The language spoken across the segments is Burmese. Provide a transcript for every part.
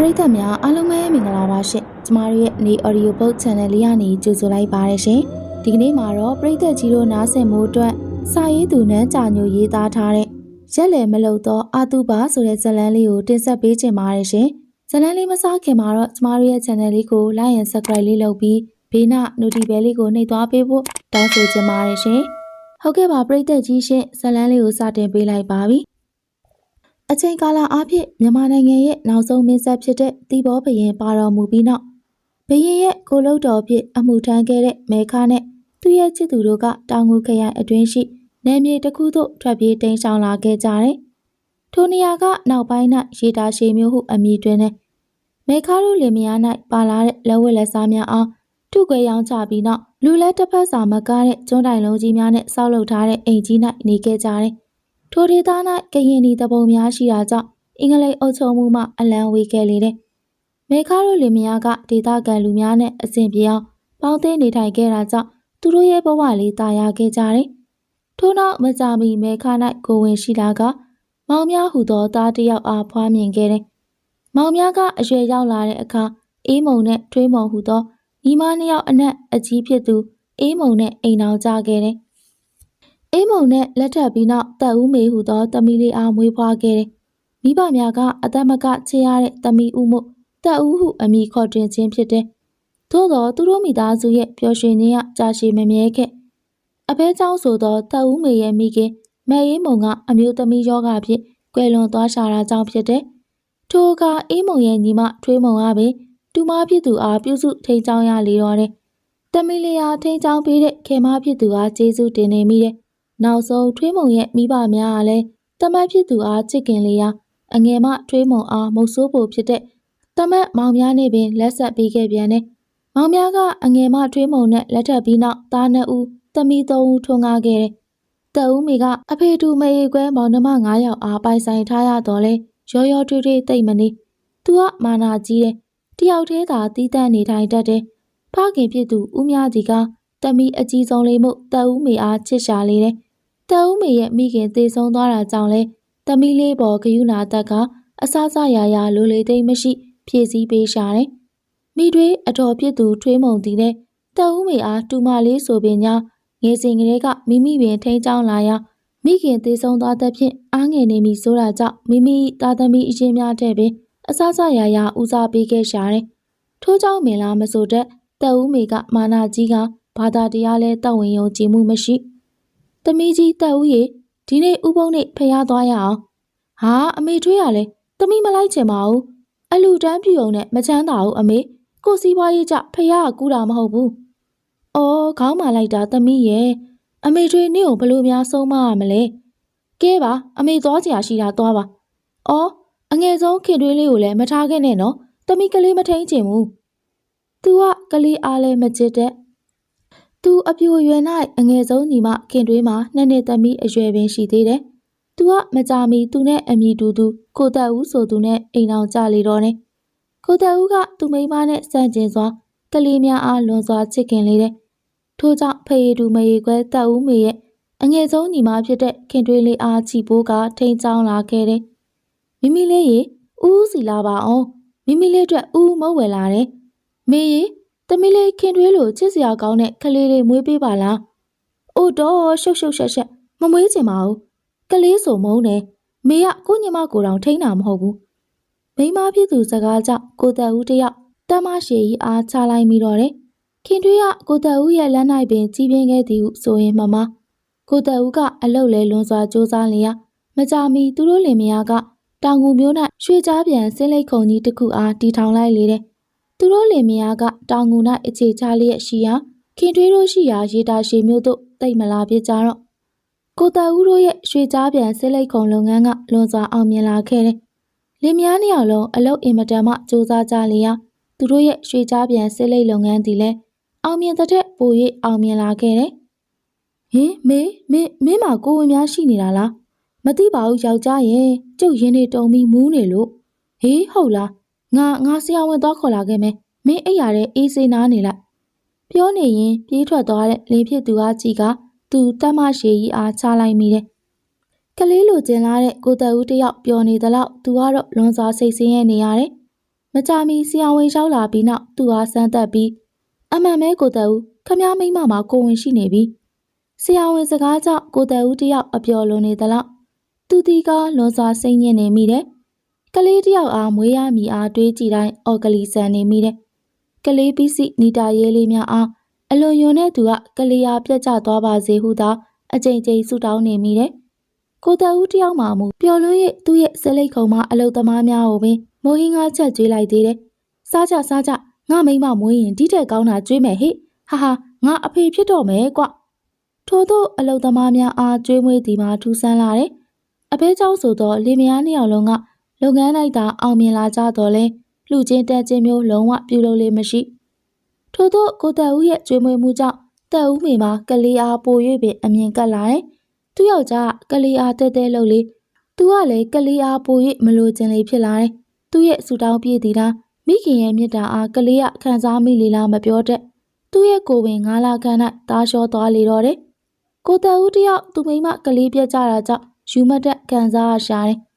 ပရိသတ်များအားလုံးပဲမင်္ဂလာပါရှင်ကျမတို့ရဲ့နေ audio book channel လေးကနေကြိုဆိုလိုက်ပါရရှင်ဒီကနေ့မှာတော့ပရိသတ်ကြီးတို့နားဆင်မှုအတွက်စာရေးသူနဲ့ကြာညိုရေးသားထားတဲ့ရက်လေမလုံသောအာတုပါဆိုတဲ့ဇာတ်လမ်းလေးကိုတင်ဆက်ပေးချင်ပါတယ်ရှင်ဇာတ်လမ်းလေးမစားခင်မှာတော့ကျမတို့ရဲ့ channel လေးကို like and subscribe လေးလုပ်ပြီးဘေးနာ notification လေးကိုနှိပ်သွားပေးဖို့တောင်းဆိုချင်ပါတယ်ရှင်ဟုတ်ကဲ့ပါပရိသတ်ကြီးရှင်ဇာတ်လမ်းလေးကိုစတင်ပေးလိုက်ပါပြီ အချိန်ကာလအားဖြင့်မြန်မာနိုင်ငံရဲ့နောက်ဆုံးမင်းဆက်ဖြစ်တဲ့တီဘောဘရင်ပါတော်မူပြီးနောက်ဘရင်ရဲ့ကိုလုတ်တော်ဖြစ်အမှုထမ်းခဲ့တဲ့မဲခါနဲ့သူ့ရဲ့ချစ်သူတို့ကတောင်ငူခရိုင်အတွင်းရှိနယ်မြေတစ်ခုသို့ထွက်ပြေးတိမ်းရှောင်လာခဲ့ကြတယ်။ထိုနေရာကနောက်ပိုင်း၌ရေတာရှည်မျိုးဟုအမည်တွင်တဲ့မဲခါတို့လင်မယား၌ပါလာတဲ့လက်ဝက်လက်စားများအားထုခွဲရောင်းချပြီးနောက်လူလက်တစ်ဖက်စာမကားတဲ့ကျွန်းတိုင်လုံးကြီးများနဲ့ဆောက်လုပ်ထားတဲ့အိမ်ကြီး၌နေခဲ့ကြတယ်။ ထိုဒေသ၌ကရင်ဒီတပုံများရှိတာကြောင့်အင်္ဂလိပ်အုပ်ချုပ်မှုမှအလံဝေခဲ့လေတဲ့။မေခါတို့လင်မယားကဒေသခံလူများနဲ့အစဉ်ပြေအောင်ပေါင်းသိနေထိုင်ခဲ့တာကြောင့်သူတို့ရဲ့ဘဝလေးတာယာခဲ့ကြတယ်။ထို့နောက်မကြာမီမေခါ၌ကိုဝင်ရှိလာကမောင်များဟူသောသားတစ်ယောက်အားဖွားမြင်ခဲ့တယ်။မောင်များကအရွယ်ရောက်လာတဲ့အခါအေးမုံနဲ့ထွေးမုံဟူသောညီမနှစ်ယောက်အနက်အကြီးဖြစ်သူအေးမုံနဲ့အိမ်အောင်ကြခဲ့တယ်။ အေးမုံနဲ့လက်ထပ်ပြီးနောက်တက်ဦးမေဟူသောသမီးလေးအားမွေးဖွားခဲ့တယ်။မိဘများကအသက်မကချစ်ရတဲ့သမီးဦးမို့တက်ဦးဟုအမည်ခေါ်တွင်ခြင်းဖြစ်တယ်။သို့သောသူတို့မိသားစုရဲ့ပျော်ရွှင်ခြင်းရကြာရှည်မမြဲခဲ့။အဖဲเจ้าဆိုသောတက်ဦးမေရဲ့မိခင်မဲအေးမုံကအမျိုးသမီးယောဂဖြင့်ကွယ်လွန်သွားရှာတာကြောင့်ဖြစ်တယ်။ထိုအခါအေးမုံရဲ့ညီမထွေးမုံကပင်တူမဖြစ်သူအားပြုစုထိန်ချောင်းရလေတော့တယ်။တမီလီယာထိန်ချောင်းပေးတဲ့ခေမဖြစ်သူအားကျေးဇူးတင်နေမိတယ်။ နောက်ဆုံးထွေးမုံရဲ့မိဘများကလည်းတမတ်ဖြစ်သူအားချစ်ခင်လေရာအငယ်မထွေးမုံအားမုတ်ဆိုးဖို့ဖြစ်တဲ့တမတ်မောင်များနဲ့ပင်လက်ဆက်ပေးခဲ့ပြန်တယ်။မောင်များကအငယ်မထွေးမုံနဲ့လက်ထပ်ပြီးနောက်သားနှစ်ဦးသမီးသုံးဦးထွန်းကားခဲ့တယ်။တအူးမေကအဖေတူမရေခွဲမောင်နှမ9ယောက်အားပိုင်ဆိုင်ထားရတော့လဲရောရောထွေးထွေးတိတ်မနေ။ "तू ကမာနာကြီးတယ်။တယောက်တည်းသာတီးတန့်နေထိုင်တတ်တယ်။ဖခင်ဖြစ်သူဦးမြကြီးကတမီအကြီးဆုံးလေးမို့တအူးမေအားချစ်ရှာလေတယ်။ တအူးမေရဲ့မိခင်သေဆုံးသွားတာကြောင့်လဲတမီလေးပေါ်ဂယုနာတက်ကအဆဆရာရာလိုလေသိမ့်မရှိဖြည့်စည်းပေးရှာတယ်။မိတွေအတော်ဖြစ်သူထွေးမုံတီနဲ့တအူးမေအားတူမလေးဆိုပင်ညာငယ်စဉ်ကလေးကမိမိပင်ထိန်းချောင်းလာရာမိခင်သေဆုံးသွားတဲ့ဖြင့်အားငယ်နေပြီဆိုတာကြောင့်မိမိသားသမီးအချင်းများတဲ့ပင်အဆဆရာရာဦးစားပေးခဲ့ရှာတယ်။ထို့ကြောင့်မင်လားမဆိုတဲ့တအူးမေကမာနာကြီးကဘာသာတရားလဲတောက်ဝင်ယုံကြည်မှုမရှိ။ သမီးကြီးတက်ဦးရေဒီနေ့ဥပုံနေ့ဖျားသွားရအောင်။ဟာအမေထွေးရလဲသမီးမလိုက်ချင်ပါဘူး။အလူတန်းပြူုံနဲ့မချမ်းသာဘူးအမေကိုစီးပွားရေးကြဖျားကကူတာမဟုတ်ဘူး။အော်ခေါင်းမာလိုက်တာသမီးရဲ့အမေထွေးနေ့ကိုဘလို့များဆုံးမရမလဲ။ကဲပါအမေသွားချင်ရှိတာသွားပါ။အော်အငယ်ဆုံးခင်တွေးလေးကိုလည်းမထားခဲ့နဲ့နော်။သမီးကလေးမထိန်ချင်ဘူး။ "तू ကကလေးအားလဲမချစ်တဲ့။ "तू အပြိုရွယ်၌အငယ်ဆုံးညီမခင်တွေးမှာနှစ်နှစ်သမီးအရွယ်ပင်ရှိသေးတယ်။ "तू ကမကြမီသူနဲ့အမိတူသူကိုတက်ဦးဆိုသူနဲ့အိမ်အောင်ကြလေတော့တယ်။ကိုတက်ဦးကသူ့မိန်းမနဲ့စန့်ကျင်စွာကလေးများအားလွန်စွာချစ်ခင်လေတယ်။ထို့ကြောင့်ဖေရီတူမရေခွဲတက်ဦးမေရဲ့အငယ်ဆုံးညီမဖြစ်တဲ့ခင်တွေးလေးအားချီပိုးကထိန်ချောင်းလာခဲ့တယ်။မိမိလေးရေဦးဦးစီလာပါအောင်မိမိလေးအတွက်ဦးဦးမုတ်ဝယ်လာတယ်။မေရေ သမီးလေးခင်တွေးလို့ချစ်စရာကောင်းတဲ့ကလေးလေးမွေးပေးပါလား။အိုတော့ရှုပ်ရှုပ်ရှက်ရှက်မမွေးချင်ပါဘူး။ကလေးဆိုမုန်းတယ်။မေကကိုညီမကိုယ်တော်ထိန်းတာမဟုတ်ဘူး။မိန်းမဖြစ်သူစကားကြောင့်ကိုတက်ဦးတယောက်တမရှည်ကြီးအားချလိုက်မိတော့တယ်။ခင်တွေးကကိုတက်ဦးရဲ့လက်၌ပင်ကြီးပြင်းခဲ့သည်ဟုဆိုရင်မှမကိုတက်ဦးကအလုတ်လဲလွန်စွာစူးစမ်းလျက်မကြမီသူတို့လင်မယားကတောင်ငူမျိုး၌ရွှေကြားပြန်ဆင်းလိတ်ခုံကြီးတစ်ခုအားတီထောင်လိုက်လေတဲ့ သူတို့လင်မယားကတောင်ငူ၌အခြေချလျက်ရှိရာခင်တွေးတို့ရှိရာရေတာရှည်မျိုးတို့တိတ်မလာပြကြတော့ကိုတက်ဦးတို့ရဲ့ရွှေကြားပြန်ဆင်းလိတ်ခုံလုပ်ငန်းကလွန်စွာအောင်မြင်လာခဲ့တယ်လင်မယားနှစ်ယောက်လုံးအလုတ်အင်မတန်မှစူးစမ်းကြလျက်သူတို့ရဲ့ရွှေကြားပြန်ဆင်းလိတ်လုပ်ငန်းဒီလဲအောင်မြင်တဲ့ပို၍အောင်မြင်လာခဲ့တယ်ဟင်မေမင်းမင်းမကိုဝင်များရှိနေတာလားမသိပါဘူးယောက်ျားရဲ့ကျုပ်ရင်းနေတုံပြီးမူးနေလို့ဟေးဟုတ်လား ငါငါဆရာဝန်သွားခေါ်လာခဲ့မယ်မင်းအိပ်ရတဲ့အေးစေးနားနေလိုက်ပြောနေရင်ပြေးထွက်သွားတဲ့လင်းဖြစ်သူကကြည်ကသူတတ်မရှိကြီးအားချလိုက်မိတယ်ကလေးလိုကျင်လာတဲ့ကိုတက်ဦးတယောက်ပျော်နေသလောက်သူကတော့လွန်စွာစိတ်ဆင်းရဲနေရတယ်မကြာမီဆရာဝန်ရောက်လာပြီးနောက်သူ့အားစမ်းသက်ပြီးအမှန်မဲကိုတက်ဦးခမ ्या မိမမှာကိုဝင်ရှိနေပြီဆရာဝန်စကားကြောင့်ကိုတက်ဦးတယောက်အပျော်လွန်နေသလောက်သူတီကလွန်စွာစိတ်ညစ်နေမိတယ် ကလေးတယောက်အားမွေးရမီအားတွေးကြည့်တိုင်းအော်ကလီဆန်နေမိတယ်ကလေးပစ္စည်းနီတာရဲလေးများအားအလွန်ယွန်တဲ့သူကကလေးအားပြတ်ကျသွားပါစေဟုသာအကြိမ်ကြိမ်ဆုတောင်းနေမိတယ်ကိုတက်ဦးတယောက်မှမူပျော်လွန်း၍သူ့ရဲ့စလိတ်ခုံမှအလုတ်သမားများကိုပင်မိုးဟင်းကားချက်ကျွေးလိုက်သေးတယ်။စားကြစားကြငါမိမမွေးရင်ဒီတက်ကောင်းတာကျွေးမယ်ဟိဟာဟာငါအဖေဖြစ်တော့မယ်ကွ။ထို့သောအလုတ်သမားများအားကျွေးမွေးသည်မှာထူးဆန်းလာတယ်။အဖေเจ้าဆိုသောလေမယားနှစ်ယောက်လုံးက လုပ်ငန်းလိုက်တာအောင်မြင်လာကြတော့လဲလူချင်းတက်ချင်းမျိုးလုံးဝပြုလုပ်လေမရှိ။ထို့သောကိုတက်ဦးရဲ့ကျွေးမွေးမှုကြောင့်တက်ဦးမိမှာကလေးအားပို၍ပင်အမြင်ကပ်လာတယ်။သူ့ယောက်ျားကလေးအားတဲတဲလှုပ်လေသူကလည်းကလေးအားပို၍မလိုချင်လေဖြစ်လာတယ်။သူ့ရဲ့ဆူတောင်းပြည့်သည်လားမိခင်ရဲ့မြတ်တာအားကလေးကခံစားမိလေလားမပြောတတ်။သူ့ရဲ့ကိုယ်ပင်ငါးလခန့်၌တားလျှောသွားလေတော့တယ်။ကိုတက်ဦးတယောက်သူမိမကလေးပြက်ကြတာကြောင့်ယူမတ်တက်ခံစားရရှာတယ်။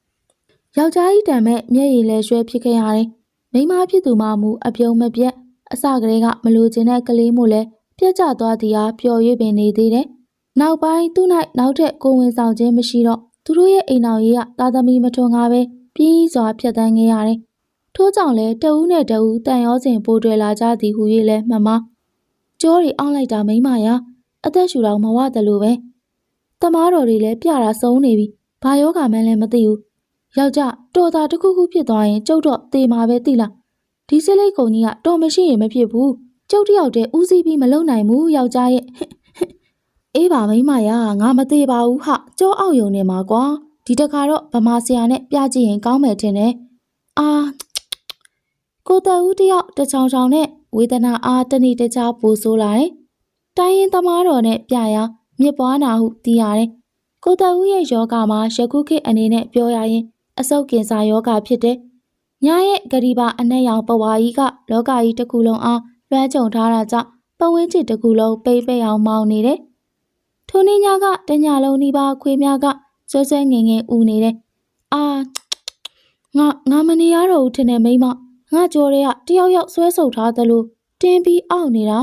ယောက်ျားကြီးတံမဲ့မျက်ရည်လဲရွှဲဖြစ်ခဲ့ရတယ်။မိန်းမဖြစ်သူမှမူအပြုံးမပြတ်အစကလေးကမလိုချင်တဲ့ကလေးမို့လဲပြက်ကျသွားသည်အားပျော်ရွေ့ပင်နေသေးတယ်။နောက်ပိုင်းသူ့၌နောက်ထပ်ကိုဝင်ဆောင်ခြင်းမရှိတော့သူတို့ရဲ့အိမ်တော်ကြီးကသားသမီးမထွန်ကားပဲပြင်းစွာဖြတ်တန်းခဲ့ရတယ်။ထို့ကြောင့်လဲတဦးနဲ့တဦးတန်ရောစဉ်ပိုးတွယ်လာကြသည်ဟု၍လဲမှတ်မကြောတွေအောင်းလိုက်တာမိမရအသက်ရှူတော့မဝတယ်လို့ပဲတမားတော်တွေလည်းပြတာစုံနေပြီဘာယောဂမှန်းလည်းမသိဘူး ယောက်ျားတော်သားတစ်ခုခုဖြစ်သွားရင်ကျုပ်တော့တေမာပဲသိလားဒီစလိတ်ကုံကြီးကတော်မရှိရင်မဖြစ်ဘူးကျုပ်တယောက်တည်းဦးစီးပြီးမလုံနိုင်ဘူးယောက်ျားရဲ့အေးပါမိမရငါမသေးပါဘူးဟာကြောအောက်ယုံနေမှာကွာဒီတခါတော့ဗမာဆရာနဲ့ပြကြည့်ရင်ကောင်းမယ်ထင်တယ်အာကိုတဦးတယောက်တချောင်ချောင်နဲ့ဝေဒနာအားတနေ့တခြားပိုဆိုးလာတယ်တိုင်းရင်သမားတော်နဲ့ပြရာမြစ်ပွားနာဟုသိရတယ်ကိုတဦးရဲ့ယောဂမှာယခုခေတ်အနေနဲ့ပြောရရင် အဆုတ်ကင်ဆာယောဂဖြစ်တယ်ညာရဲ့ဂရီဘာအနက်ရောင်ပဝါကြီးကလောကကြီးတစ်ခုလုံးအားလွှမ်းခြုံထားတာကြောင့်ပဝင်းချစ်တစ်ခုလုံးပိတ်ပိတ်အောင်မောင်းနေတယ်။ထိုနေ့ညကတညလုံးနီးပါးခွေးများကဆွဲဆွဲငင်ငင်ဦးနေတယ်။အာငါငါမနေရတော့ဘူးထင်တယ်မိမငါကြော်ရဲကတယောက်ယောက်ဆွဲဆုပ်ထားသလိုတင်းပြီးအောက်နေတာ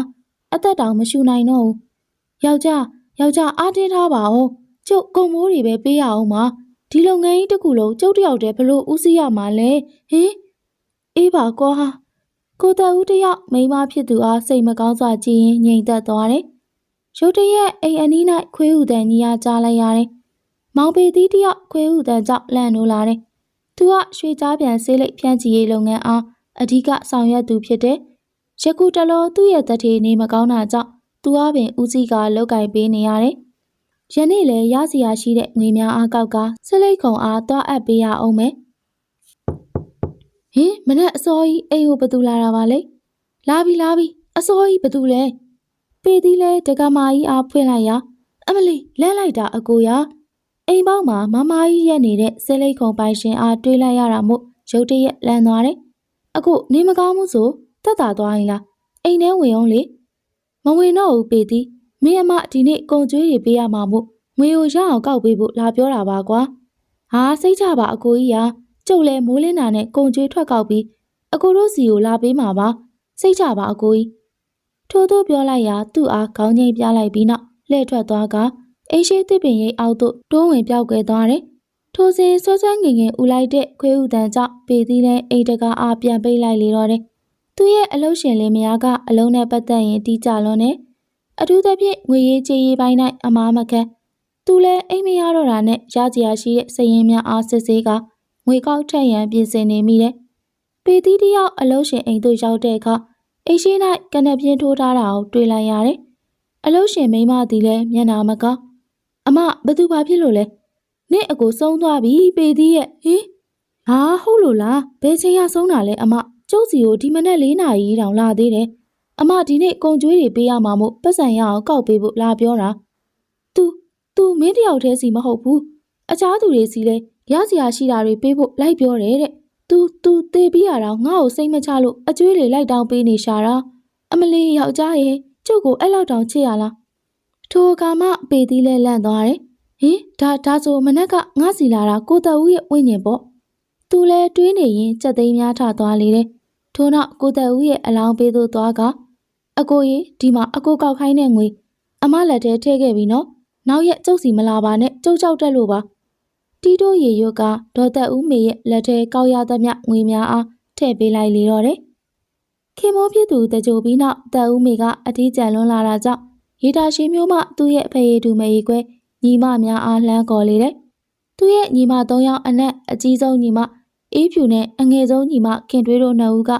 အသက်တောင်မရှူနိုင်တော့ဘူး။ယောက်ျားယောက်ျားအားတင်းထားပါဦး။ကျုပ်ကုံမိုးတွေပဲပေးရအောင်ပါ။ ဒီလုပ်ငန်းကြီးတစ်ခုလုံးကျုပ်တယောက်တည်းဘလို့ဦးစီးရမှာလဲဟင်အေးပါကွာကိုတဦးတယောက်မိန်းမဖြစ်သူအားစိတ်မကောင်းစွာကြည့်ရင်ငြိမ်သက်သွားတယ်ရုတ်တရက်အိမ်အနီး၌ခွေးဥတန်ကြီးအားကြားလိုက်ရတယ်မောင်ပေသီးတယောက်ခွေးဥတန်ကြောင့်လန့်နိုးလာတယ်သူကရွှေကြားပြန်ဆေးလိပ်ဖြန့်ချီရေးလုပ်ငန်းအားအဓိကဆောင်ရွက်သူဖြစ်တယ်ယခုတလောသူ့ရဲ့တထေနေမကောင်းတာကြောင့်သူအပင်ဦးစီးကလောက်ကင်ပေးနေရတယ် ယနေ့လည်းရစီရရှိတဲ့ငွေများအားကောက်ကဆလိတ်ခုံအားတွားအပ်ပေးရအောင်မယ်ဟင်မနဲ့အစောကြီးအိမ်ကိုဘသူလာတာပါလဲလာပြီလာပြီအစောကြီးဘသူလဲပေသီးလဲတကမာကြီးအားဖွင့်လိုက်ရအမလီလဲလိုက်တာအကိုရအိမ်ပေါက်မှာမမကြီးရက်နေတဲ့ဆဲလိတ်ခုံပိုင်ရှင်အားတွေးလိုက်ရတာမို့ရုတ်တရက်လန့်သွားတယ်အခုနေမကောင်းမှုဆိုတက်တာသွားရင်လားအိမ်ထဲဝင်အောင်လေမဝင်တော့ဘူးပေသီး မင်းအမဒီနေ့ကုံကျွေးတွေပေးရမှာမို့ငွေကိုရအောင်ကောက်ပေးဖို့လာပြောတာပါကွာဟာစိတ်ချပါအကိုကြီးရာကျုပ်လည်းမိုးလင်းတာနဲ့ကုံကျွေးထွက်ကောက်ပြီးအကိုတို့စီကိုလာပေးမှာပါစိတ်ချပါအကိုကြီးထို့သောပြောလိုက်ရာသူ့အားခေါင်းငိမ့်ပြလိုက်ပြီးနောက်လှည့်ထွက်သွားကအိမ်ရှိသစ်ပင်ရိပ်အောက်သို့တွန်းဝင်ပြောက်ကွယ်သွားတယ်ထိုစဉ်ဆွဆွငင်ငင်ဦးလိုက်တဲ့ခွေးဥတန်ကြောင့်ပေသီးလဲအိမ်တကာအားပြန်ပိတ်လိုက်လေတော့တယ်သူ့ရဲ့အလုရှင်လေးမယားကအလုံးနဲ့ပတ်သက်ရင်တီးကြလွန်တယ် အထူးသဖြင့်ငွေရေးကြေးရေးပိုင်း၌အမားမခံသူလည်းအိမ်မရတော့တာနဲ့ရကြရရှိတဲ့စည်ရင်များအားစစ်ဆေးကငွေကောက်ထက်ရန်ပြင်ဆင်နေမိတယ်။ပေသီးတယောက်အလုံးရှင်အိမ်သို့ရောက်တဲ့အခါအိမ်ရှိ၌ကနပြင်းထိုးထားတာကိုတွေ့လိုက်ရတယ်။အလုံးရှင်မိန်းမသည်လည်းမျက်နာမကောင်းအမဘသူဘာဖြစ်လို့လဲ။နင့်အကိုဆုံးသွားပြီပေသီးရဲ့ဟင်ဟာဟုတ်လို့လားဘယ်ချိန်ရဆုံးတာလဲအမကျုပ်စီကိုဒီမနေ့၄နာရီတောင်လာသေးတယ်။ အမဒီနေ့ကုံကျွေးတွေပေးရမှာမို့ပတ်စံရအောင်ကောက်ပေးဖို့လာပြောတာ။ तू तू မင်းတယောက်တည်းစီမဟုတ်ဘူး။အခြားသူတွေစီလဲရစရာရှိတာတွေပေးဖို့လိုက်ပြောတယ်တဲ့။ तू तू တေးပြီးရတော့ငါ့ကိုစိတ်မချလို့အကျွေးတွေလိုက်တောင်းပေးနေရှာတာ။အမလီယောက်ျားရဲ့ကျုပ်ကိုအဲ့လောက်တောင်ချစ်ရလား။ထိုအခါမှပေသီးလဲလန့်သွားတယ်။ဟင်ဒါဒါဆိုမနက်ကငါစီလာတာကိုတအူးရဲ့ဝိညာဉ်ပေါ့။ तू လဲတွေးနေရင်စက်သိမ်းများထသွားလေတယ် ထို့နောက်ကိုသက်ဦးရဲ့အလောင်းပေးသို့သွားက အကိုကြီးဒီမှာအကိုကောက်ခိုင်းတဲ့ငွေအမလက်ထဲထည့်ခဲ့ပြီနော်နောက်ရက်ကျုပ်စီမလာပါနဲ့ကျုပ်ကြောက်တက်လို့ပါတီတိုရေရွတ်ကဒေါ်သက်ဦးမေရဲ့လက်ထဲကောက်ရသမျှငွေများအားထည့်ပေးလိုက်လေတော့တယ်ခင်မိုးဖြစ်သူတကြိုပြီးနောက်သက်ဦးမေကအထီးကျန်လွန်းလာတာကြောင့်ရေတာရှိမျိုးမှသူ့ရဲ့ဖေရည်တူမေကြီးကွဲညီမများအားလှမ်းခေါ်လေတယ်သူ့ရဲ့ညီမ၃ယောက်အနက်အကြီးဆုံးညီမအေးဖြူနဲ့အငယ်ဆုံးညီမခင်ထွေးတို့နှစ်ဦးက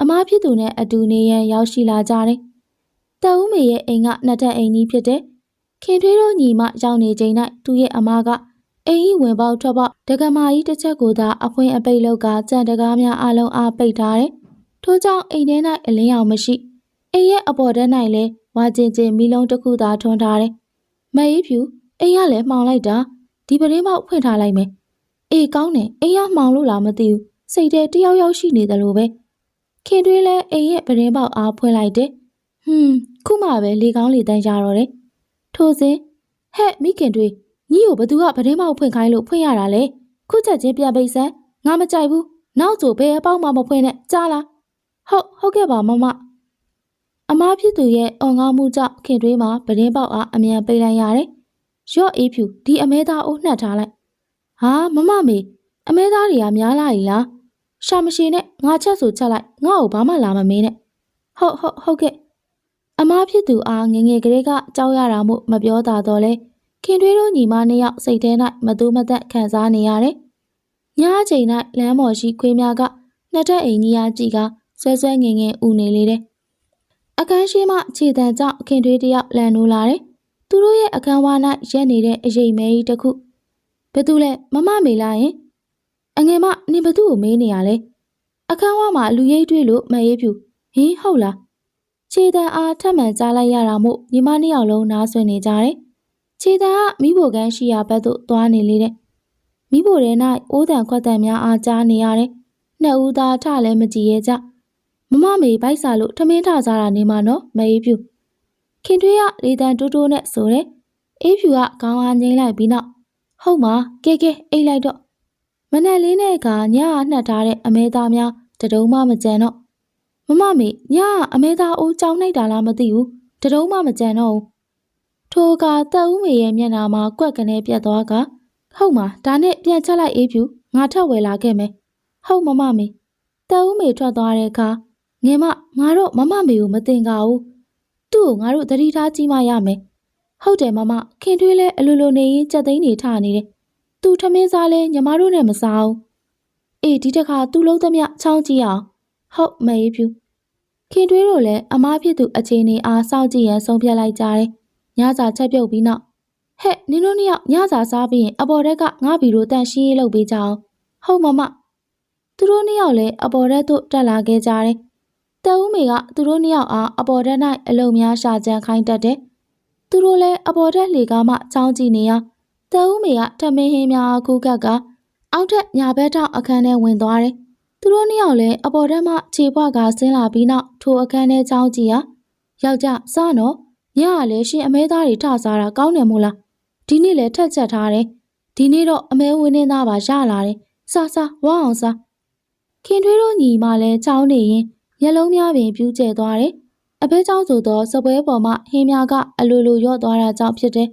အမားဖြစ်သူနဲ့အတူနေရန်ရောက်ရှိလာကြတယ်။တအူးမေရဲ့အိမ်ကနှစ်ထပ်အိမ်ကြီးဖြစ်တဲ့ခင်ထွေးတို့ညီမရောက်နေချိန်၌သူ့ရဲ့အမားကအိမ်ကြီးဝင်ပေါက်ထွက်ပေါက်ဒကမာကြီးတစ်ချက်ကိုသာအဖွင့်အပိတ်လောက်ကကြံတကားများအလုံးအားပိတ်ထားတယ်။ထို့ကြောင့်အိမ်ထဲ၌အလင်းရောင်မရှိအိမ်ရဲ့အပေါ်ထဲ၌လည်းဝါကျင်ကျင်မီလုံးတစ်ခုသာထွန်းထားတယ်။မအေးဖြူအိမ်ကလည်းမှောင်လိုက်တာဒီပရင်းပေါက်ဖွင့်ထားလိုက်မယ်။အေးကောင်းတယ်အိမ်ကမှောင်လို့လားမသိဘူးစိတ်ထဲတယောက်ယောက်ရှိနေတယ်လို့ပဲ။ ခင်တွေးလဲအိမ်ရဲ့ပရင်းပေါက်အားဖွင့်လိုက်တယ်။ဟွန်းခုမှပဲလေကောင်းလေတန်းကြတော့တယ်။ထိုစဉ်ဟဲ့မိခင်တွေးညီကိုဘသူကပရင်းပေါက်ဖွင့်ခိုင်းလို့ဖွင့်ရတာလဲ။ခုချက်ချင်းပြန်ပိတ်စမ်းငါမကြိုက်ဘူး။နောက်ဆိုဘယ်အပေါက်မှမဖွင့်နဲ့ကြားလား။ဟုတ်ဟုတ်ကဲ့ပါမမ။အမားဖြစ်သူရဲ့အော်ငေါမှုကြောင့်ခင်တွေးမှာပရင်းပေါက်အားအမြန်ပိတ်လိုက်ရတယ်။ရော့အေးဖြူဒီအမဲသားအိုးနှက်ထားလိုက်။ဟာမမမေအမဲသားတွေကများလာ ਈ လား။ ရှာမရှိနဲ့ငါချက်ဆိုချက်လိုက်ငါ့ကိုဘာမှလာမမင်းနဲ့ဟုတ်ဟုတ်ဟုတ်ကဲ့အမားဖြစ်သူအားငယ်ငယ်ကလေးကကြောက်ရတာမို့မပြောတာတော့လဲခင်ထွေးတို့ညီမနှစ်ယောက်စိတ်ထဲ၌မသူမသက်ခံစားနေရတယ်ညအချိန်၌လမ်းပေါ်ရှိခွေးများကနှစ်ထပ်အိမ်ကြီးအားကြည့်ကဆွဲဆွဲငင်ငင်ဥနေလေတယ်အခန်းရှိမှခြေတံကြောင့်ခင်ထွေးတယောက်လန်နိုးလာတယ်သူတို့ရဲ့အခန်းဝါး၌ရက်နေတဲ့အရေးမဲကြီးတစ်ခုဘယ်သူလဲမမမေလာရင် အငယ်မနင်ဘသူ့ကိုမေးနေရလဲအခန်းဝမှာလူရိပ်တွေ့လို့မအေးဖြူဟင်းဟုတ်လားခြေတံအားထပ်မံကြားလိုက်ရတာမို့ညီမနှစ်ယောက်လုံးနားဆွနေကြတယ်ခြေတံကမိဖို့ကန်းရှိရာဘက်သို့သွားနေလေတဲ့မိဖို့ထဲ၌အိုးတန်ခွက်တန်များအားကြားနေရတယ်နှစ်ဦးသားထလည်းမကြည့်ရဲ့ကြမမမေဗိုက်စာလို့ထမင်းထစားတာနေမှာနော်မအေးဖြူခင်ထွေးကလေတံတိုးတိုးနဲ့ဆိုတယ်အေးဖြူကခေါင်းအားငိမ့်လိုက်ပြီးနောက်ဟုတ်မှာကဲကဲအိတ်လိုက်တော့ မနက်လေးနဲ့ကညအားနှက်ထားတဲ့အမဲသားများတတုံးမှမကြံတော့မမမေညကအမဲသားအိုးကြောင်းလိုက်တာလားမသိဘူးတတုံးမှမကြံတော့ဘူးထိုကတက်ဦးမေရဲ့မျက်နှာမှာကွက်ကနေပြတ်သွားကဟုတ်မှာဒါနဲ့ပြန်ချက်လိုက်အေးဖြူငါထပ်ဝယ်လာခဲ့မယ်ဟုတ်မမမေတက်ဦးမေထွက်သွားတဲ့အခါငယ်မငါတော့မမမေကိုမတင်ကြဘူးသူ့ကိုငါတို့သတိထားကြည့်မှရမယ်ဟုတ်တယ်မမခင်ထွေးလဲအလိုလိုနေရင်ကြက်သိန်းနေထနေတယ် သူထမင်းစားလဲညီမတို့နဲ့မစားဘူးအေးဒီတစ်ခါသူ့လုံးသမျှချောင်းကြည့်အောင်ဟုတ်မအေးဖြူခင်ထွေးတို့လည်းအမားဖြစ်သူအချင်းနေအားစောင့်ကြည့်ရန်ဆုံးဖြတ်လိုက်ကြတယ်ညစာချက်ပြုတ်ပြီးနောက်ဟဲ့နင်တို့နှစ်ယောက်ညစာစားပြီးရင်အပေါ်ထက်ကငါဗီရိုတန်ရှင်းရေးလုပ်ပေးကြအောင်ဟုတ်မမသူတို့နှစ်ယောက်လည်းအပေါ်ထက်သို့တက်လာခဲ့ကြတယ်တအူးမေကသူတို့နှစ်ယောက်အားအပေါ်ထက်၌အလုံများရှာကြံခိုင်းတတ်တယ်သူတို့လည်းအပေါ်ထက်လေကားမှချောင်းကြည့်နေရ တအူးမေကထမင်းဟင်းများအခုကကအောက်ထက်ညာဘက်ထောက်အခန်းထဲဝင်သွားတယ်။သူတို့နှစ်ယောက်လည်းအပေါ်ထက်မှခြေပွားကဆင်းလာပြီးနောက်ထိုအခန်းထဲချောင်းကြည့်ရယောက်ျားစားနော်ညကလည်းရှင်အမဲသားတွေထစားတာကောင်းတယ်မို့လားဒီနေ့လည်းထက်ချက်ထားတယ်ဒီနေ့တော့အမဲဝင်းနေသားပါရလာတယ်စားစားဝမ်းအောင်စားခင်ထွေးတို့ညီမလည်းချောင်းနေရင်မျက်လုံးများပင်ပြူးကျဲသွားတယ်အဘဲเจ้าဆိုသောစပွဲပေါ်မှဟင်းများကအလိုလိုရော့သွားတာကြောင့်ဖြစ်တယ်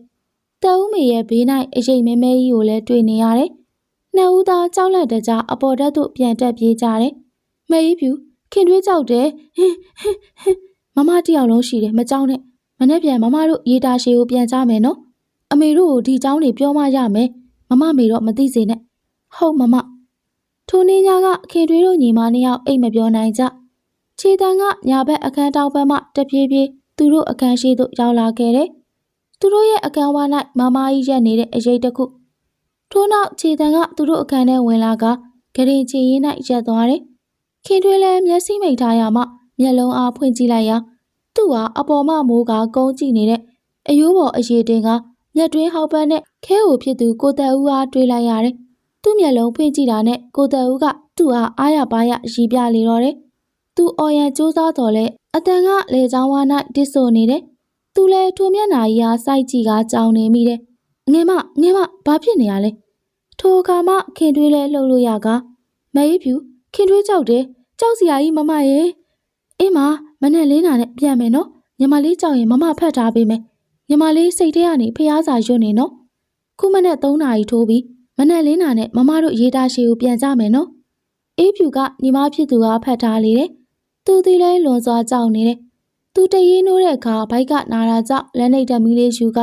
တအူးမေရဲ့ဘေး၌အရေးမဲမဲကြီးကိုလည်းတွေ့နေရတယ်။နှစ်ဦးသားကြောက်လက်တကြားအပေါ်တက်သို့ပြန်တက်ပြေးကြတယ်။မေကြီးဖြူခင်တွေးကြောက်တယ်ဟင်းဟင်းဟင်းမမတယောက်လုံးရှိတယ်မကြောက်နဲ့မနေ့ပြန်မမတို့ရေတာရှည်ကိုပြန်ကြမယ်နော်။အမေတို့ကိုဒီเจ้าနေပြောမှရမယ်။မမမေတော့မသိစေနဲ့။ဟုတ်မမထိုနေ့ညကခင်တွေးတို့ညီမနှစ်ယောက်အိတ်မပြောနိုင်ကြ။ခြေတန်းကညာဘက်အခန်းတောက်ဘက်မှတပြေးပြေးသူတို့အခန်းရှိသို့ရောက်လာခဲ့တယ်။ သူတို့ရဲ့အခန်းဝါ၌မမကြီးရက်နေတဲ့အရေးတစ်ခုထို့နောက်ခြေတံကသူတို့အခန်းထဲဝင်လာကဂရင်ချီရင်၌ရက်သွားတယ်။ခင်ထွေးလည်းမျက်စိမိတ်ထားရမှမျက်လုံးအားဖွင့်ကြည့်လိုက်ရာသူ့ဟာအပေါ်မှမိုးကကုန်းကြည့်နေတဲ့အယိုးပေါ်အရေးတင်ကမျက်တွင်းဟောက်ပန်းနဲ့ခဲဟိုဖြစ်သူကိုတက်ဦးအားတွေးလိုက်ရတယ်။သူ့မျက်လုံးဖွင့်ကြည့်တာနဲ့ကိုတက်ဦးကသူ့အားအားရပါးရရီပြလေတော့တယ်။သူအော်ရန်စူးစမ်းတော်လဲအတန်ကလေချောင်းဝါ၌တစ်ဆိုနေတယ်။ သူလည်းထိုမျက်နာကြီးအားစိုက်ကြည့်ကကြောင်နေမိတယ်။ငယ်မငယ်မဘာဖြစ်နေရလဲ။ထိုအခါမှခင်တွေးလဲလှုပ်လို့ရကမအေးဖြူခင်တွေးကြောက်တယ်ကြောက်စရာကြီးမမရဲ့အင်းမမနဲ့လေးနာနဲ့ပြန်မယ်နော်ညီမလေးကြောက်ရင်မမဖတ်ထားပေးမယ်ညီမလေးစိတ်ထဲကနေဖျားစာရွတ်နေနော်ခုမနဲ့3နာရီထိုးပြီးမနဲ့လေးနာနဲ့မမတို့ရေးတာရှည်ကိုပြန်ကြမယ်နော်အေးဖြူကညီမဖြစ်သူကဖတ်ထားလေတယ်သူဒီလဲလွန်စွာကြောက်နေတယ် သူတရေးနိုးတဲ့အခါဘိုက်ကနာတာကြောင့်လက်နှိပ်တမီလေးယူက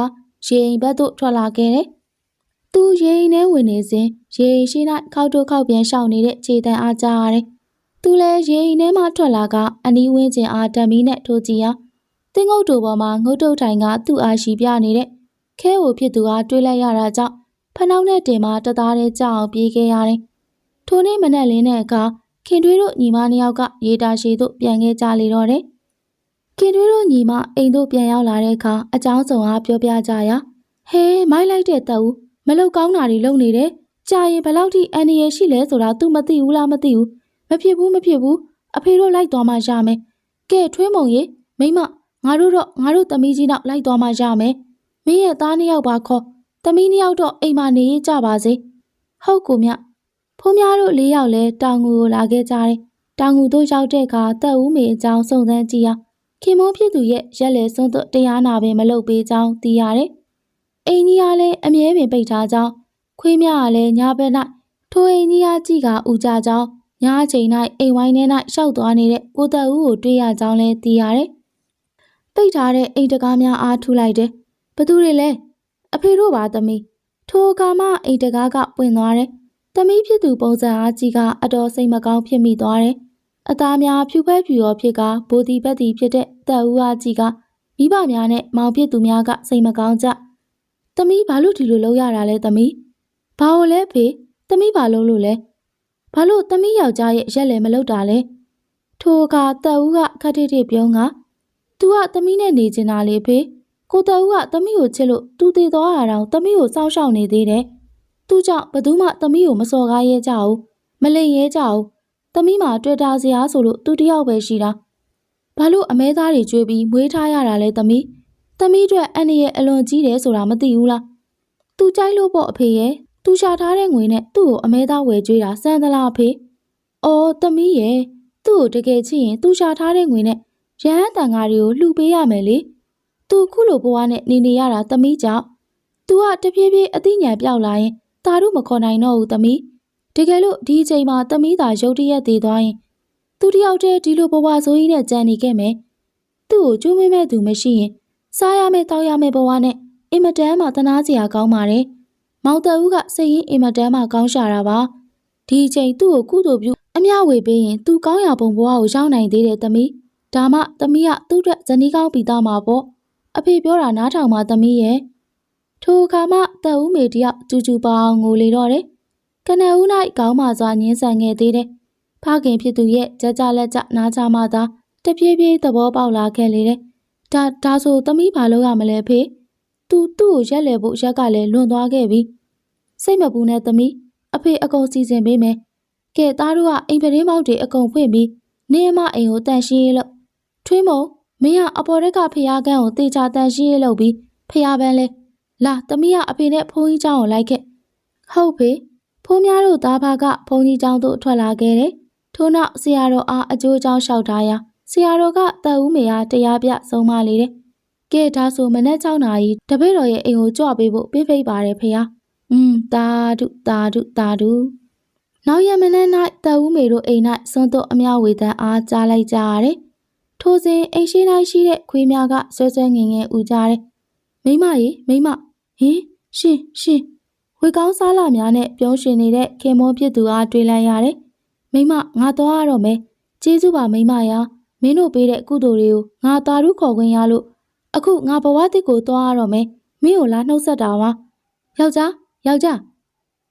ရေအိမ်ဘက်သို့ထွက်လာခဲ့တယ်။သူရေအိမ်ထဲဝင်နေစဉ်ရေအိမ်ရှိ၌ခောက်တို့ခောက်ပြန်ရှောင်နေတဲ့ခြေတံအားကြားရတယ်။သူလည်းရေအိမ်ထဲမှထွက်လာကအနီးဝင်းကျင်အားဓမီနဲ့ထိုးကြည့်ရာတင်းငုတ်တူပေါ်မှာငုတ်တုတ်ထိုင်ကသူ့အားရှိပြနေတဲ့ခဲကိုဖြစ်သူအားတွေးလိုက်ရတာကြောင့်ဖနှောင်းနဲ့တင်မှာတသားတဲ့ကြောက်အောင်ပြေးခဲ့ရတယ်။ထိုနေ့မနက်လင်းတဲ့အခါခင်ထွေးတို့ညီမနှစ်ယောက်ကရေတာရှည်သို့ပြန်ခဲ့ကြလေတော့တယ်။ ခင်ထွေးတို့ညီမအိမ်သို့ပြန်ရောက်လာတဲ့အခါအကြောင်းစုံအားပြောပြကြရာဟဲမိုက်လိုက်တဲ့တပ်ဦးမလုတ်ကောင်းတာတွေလုပ်နေတယ်။ကြာရင်ဘယ်လောက်ထိအန်ရရှိလဲဆိုတာ तू မသိဘူးလားမသိဘူး။မဖြစ်ဘူးမဖြစ်ဘူးအဖေတို့လိုက်သွားမှရမယ်။ကဲထွေးမုံရေမိမငါတို့တော့ငါတို့သမီးကြီးနောက်လိုက်သွားမှရမယ်။မင်းရဲ့သားနှစ်ယောက်ပါခေါ်သမီးနှစ်ယောက်တော့အိမ်မှာနေရကြပါစေ။ဟုတ်ကိုမြဖိုးများတို့လေးယောက်လဲတောင်ငူကိုလာခဲ့ကြတယ်။တောင်ငူတို့ရောက်တဲ့အခါတက်ဦးမေအကြောင်းစုံစမ်းကြည့်ရ ခင်မိုးဖြစ်သူရဲ့ရက်လေစွန်းသွတရားနာပင်မလုပ်ပေးကြောင်းသိရတယ်။အိမ်ကြီးကလည်းအမြဲပင်ပိတ်ထားကြောင်းခွေးမြကလည်းညာဘက်၌ထိုအိမ်ကြီးကကြည့်ကဥကြကြောင်းညအချိန်၌အိမ်ဝိုင်းထဲ၌ရှောက်သွားနေတဲ့ကိုတက်ဦးကိုတွေ့ရကြောင်းလည်းသိရတယ်။ပိတ်ထားတဲ့အိမ်တကားများအားထူလိုက်တယ်။ဘသူတွေလဲအဖေတို့ပါသမီးထိုအခါမှအိမ်တကားကပွင့်သွားတယ်။သမီးဖြစ်သူပုံစံအားကြီးကအတော်စိတ်မကောင်းဖြစ်မိသွားတယ်။ အသားများဖြူဖက်ဖြူရောဖြစ်ကဘိုဒီဘက်တီဖြစ်တဲ့တက်ဦးအားကြီးကမိဘများနဲ့မောင်ဖြစ်သူများကစိတ်မကောင်းကြ။သမီးဘာလို့ဒီလိုလုပ်ရတာလဲသမီး။ဘာလို့လဲဖေ။သမီးဘာလို့လို့လဲ။ဘာလို့သမီးယောက်ျားရဲ့ရက်လည်းမလုပ်တာလဲ။ထိုအခါတက်ဦးကခက်ထိထိပြုံးက။ "तू ကသမီးနဲ့နေချင်တာလေဖေ။ကိုတက်ဦးကသမီးကိုချစ်လို့သူတည်သွားတာတော့သမီးကိုစောင့်ရှောက်နေသေးတယ်။သူကြောင့်ဘသူမှသမီးကိုမစော်ကားရဲကြဘူး။မလိမ်ရဲကြဘူး။ သမီးမှာတွေ့တာစရာဆိုလို့သူတယောက်ပဲရှိတာဘာလို့အမဲသားတွေကြွေးပြီးမွေးထားရတာလဲသမီးသမီးအတွက်အန်ရဲ့အလွန်ကြီးတယ်ဆိုတာမသိဘူးလားသူကြိုက်လို့ပေါ့အဖေရဲ့သူရှာထားတဲ့ငွေနဲ့သူ့ကိုအမဲသားဝယ်ကြွေးတာစမ်းသလားအဖေအော်သမီးရဲ့သူ့ကိုတကယ်ချစ်ရင်သူရှာထားတဲ့ငွေနဲ့ရဟန်းတန်ဃာတွေကိုလှူပေးရမယ်လေသူခုလိုဘဝနဲ့နေနေရတာသမီးကြောင့် तू ကတဖြည်းဖြည်းအသိဉာဏ်ပြောက်လာရင်ဒါတို့မခေါ်နိုင်တော့ဘူးသမီး တကယ်လို့ဒီအချိန်မှာသမီးသာရုတ်တရက်သေးသွားရင်သူတယောက်တည်းဒီလိုဘဝဆိုးကြီးနဲ့ကြံနေခဲ့မယ်။သူ့ကိုကျိုးမမဲ့သူမရှိရင်စားရမယ်တောက်ရမယ်ဘဝနဲ့အင်မတန်မှတနာစရာကောင်းပါတယ်။မောင်တဦးကစိတ်ရင်းအင်မတန်မှကောင်းရှာတာပါ။ဒီအချိန်သူ့ကိုကုသိုလ်ပြုအမျှဝေပေးရင်သူကောင်းရာပုံဘဝကိုရောက်နိုင်သေးတယ်သမီး။ဒါမှသမီးကသူ့အတွက်ဇနီးကောင်းပြီးသားမှာပေါ့။အဖေပြောတာနားထောင်ပါသမီးရဲ့။ထိုအခါမှတက်ဦးမေတယောက်ကျူကျူပါအောင်ငိုလေတော့တယ်။ ကနဦး၌ကောင်းမှစွာညင်းဆန်ခဲ့သေးတယ်။ဖခင်ဖြစ်သူရဲ့ကြကြလက်ကြနားချမှသာတပြေးပြေးသဘောပေါက်လာခဲ့လေတယ်။ဒါဒါဆိုသမီးဘာလုပ်ရမလဲဖေ။ तू သူ့ကိုရက်လေဖို့ရက်ကလည်းလွန်သွားခဲ့ပြီ။စိတ်မပူနဲ့သမီးအဖေအကုန်စီစဉ်ပေးမယ်။ကဲသားတို့ကအိမ်ပရင်းမောက်တွေအကုန်ဖွင့်ပြီးနေအမအိမ်ကိုတန်ရှင်းရေးလို့ထွေးမုံမင်းကအပေါ်တက်ကဖျားကန်းကိုတေချာတန်ရှင်းရေးလုပ်ပြီးဖျားပန်းလဲလာသမီးကအဖေနဲ့ဖုန်းကြီးเจ้าကိုလိုက်ခဲ့ဟုတ်ဖေ ဖိုးများတို့သားဘာကဘုံကြီးကျောင်းသို့ထွက်လာခဲ့တယ်။ထို့နောက်ဆရာတော်အားအကျိုးကြောင်းလျှောက်ထားရာဆရာတော်ကတပ်ဦးမေအားတရားပြဆုံးမလေတယ်။ကဲဒါဆိုမနေ့6နာရီတပည့်တော်ရဲ့အိမ်ကိုကြွပေးဖို့ပြိဖိတ်ပါတယ်ဖေဟာ။อืมတာဓုတာဓုတာဓုနောက်ရမနေ့၌တပ်ဦးမေတို့အိမ်၌စွန့်တော့အမြောက်ဝေတန်အားကြားလိုက်ကြရတယ်။ထိုစဉ်အိမ်ရှိ၌ရှိတဲ့ခွေးများကဆွဲဆွဲငင်ငယ်ဥကြတယ်။မိမရေမိမဟင်ရှင်ရှင် ဝေကောင်းစားလာများနဲ့ပြုံးရှင်နေတဲ့ခင်မောပြစ်သူအားတွေ့လိုက်ရတယ်။မိမငါသွားရတော့မယ်။ကျေးဇူးပါမိမရာမင်းတို့ပေးတဲ့ကုသိုလ်တွေကိုငါသာဓုခေါ်ခွင့်ရလို့အခုငါဘဝတစ်ကိုသွားရတော့မယ်။မင်းကိုလာနှုတ်ဆက်တာပါ။ယောက်ျားယောက်ျား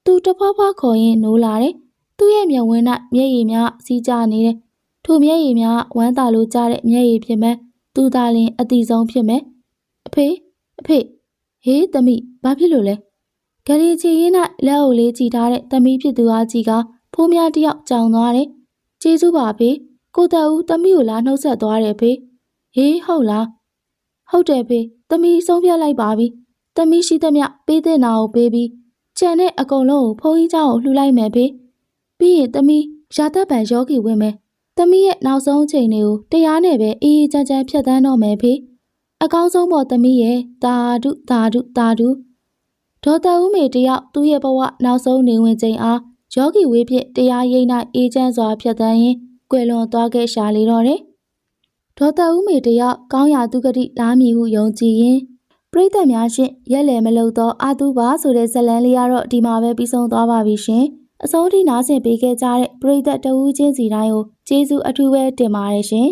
သူတဖွားဖွားခေါ်ရင်နိုးလာတယ်။သူ့ရဲ့မျက်ဝန်း၌မျက်ရည်များစီးကျနေတယ်။ထိုမျက်ရည်များဝမ်းသာလို့ကြားတဲ့မျက်ရည်ဖြစ်မယ်။သူသာလင်အတိဆုံးဖြစ်မယ်။အဖေအဖေဟေးသမီးဘာဖြစ်လို့လဲ ဂရီချီရင်၌လက်အုပ်လေးကြည်ထားတဲ့သမီးဖြစ်သူအားကြီးကဖိုးများတယောက်ကြောင်သွားတယ်ကျေးဇူးပါဖေကိုတအူးသမီးကိုလာနှုတ်ဆက်သွားတယ်ဖေဟေးဟုတ်လားဟုတ်တယ်ဖေသမီးဆုံးဖြတ်လိုက်ပါပြီသမီးရှိသမျှပေးတဲ့နာကိုပေးပြီးကြံတဲ့အကုန်လုံးကိုဖုန်းကြီးเจ้าကိုလှူလိုက်မယ်ဖေပြီးရင်သမီးရာသက်ပံယောဂီဝင်မယ်တ သမီးရဲ့နောက်ဆုံးအချိန်တွေကိုတရားနဲ့ပဲအေးအေးချမ်းချမ်းဖြတ်သန်းတော့မယ်ဖေအကောင်းဆုံးပေါ်သမီးရဲ့တာဒုတာဒုတာ ဒုဒေါ်တာဦးမေတယောက်သူ့ရဲ့ဘဝနောက်ဆုံးနေဝင်ချိန်အားယောဂီဝေးဖြင့်တရားရိပ်၌အေးချမ်းစွာဖြတ်သန်းရင်းကွယ်လွန်သွားခဲ့ရှာလေတော့တယ်ဒေါ်တာဦးမေတယောက်ကောင်းရာသူဂတိလားမည်ဟုယုံကြည်ရင်ပရိသတ်များရှင်ရက်လည်မလုပ်သောအာသူပါဆိုတဲ့ဇတ်လန်းလေးကတော့ဒီမှာပဲပြီးဆုံးသွားပါပြီရှင်အစိုးထိနားဆင်ပေးခဲ့ကြတဲ့ပရိသတ်တဦးချင်းစီတိုင်းကိုကျေးဇူးအထူးပဲတင်ပါတယ်ရှင်